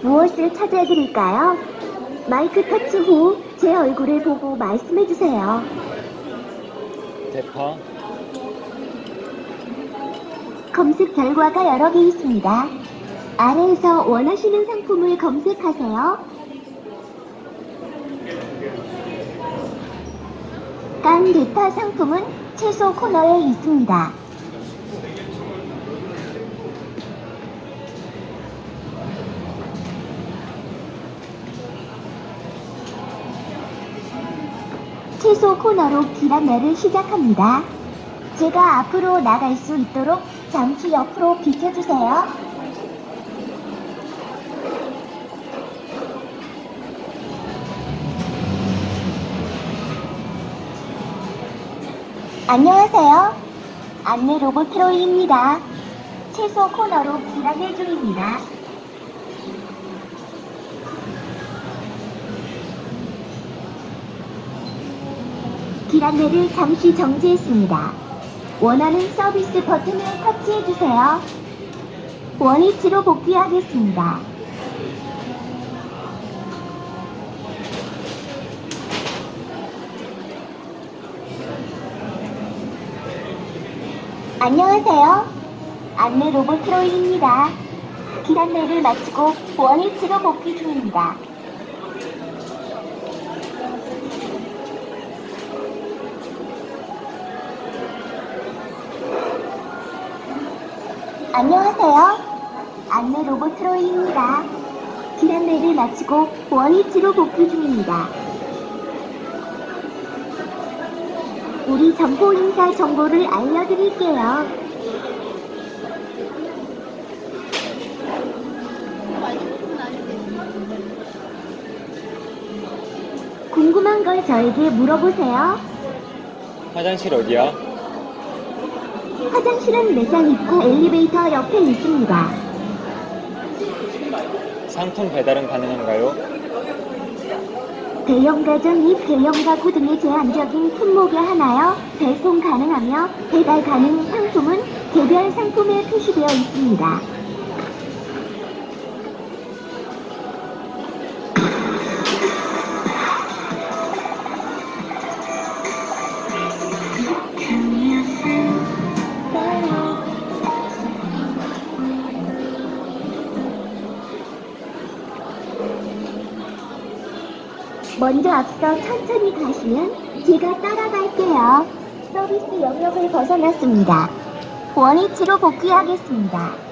무엇을 찾아드릴까요? 마이크 터치 후 제 얼굴을 보고 말씀해 주세요. 대파, 검색 결과가 여러 개 있습니다. 아래에서 원하시는 상품을 검색하세요. 깐 대파 상품은 채소 코너에 있습니다. 채소 코너로 기란내를 시작합니다. 제가 앞으로 나갈 수 있도록 잠시 옆으로 비켜주세요. 안녕하세요. 안내 로봇 트로이입니다. 채소 코너로 기란내 중입니다. 기란내를 잠시 정지했습니다. 원하는 서비스 버튼을 터치해주세요. 원위치로 복귀하겠습니다. 안녕하세요. 안내 로봇 트로이입니다. 기란내를 마치고 원위치로 복귀 중입니다. 안녕하세요. 안내 로봇 트로이입니다. 기란내를 마치고 원위치로 복귀 중입니다. 우리 점포 인사 정보를 알려드릴게요. 궁금한 걸 저에게 물어보세요. 화장실 어디야? 화장실은 매장 입구 엘리베이터 옆에 있습니다. 상품 배달은 가능한가요? 대형 가전 및 대형 가구 등의 제한적인 품목에 하나여 배송 가능하며 배달 가능 상품은 개별 상품에 표시되어 있습니다. 먼저 앞서 천천히 가시면 제가 따라갈게요. 서비스 영역을 벗어났습니다. 원위치로 복귀하겠습니다.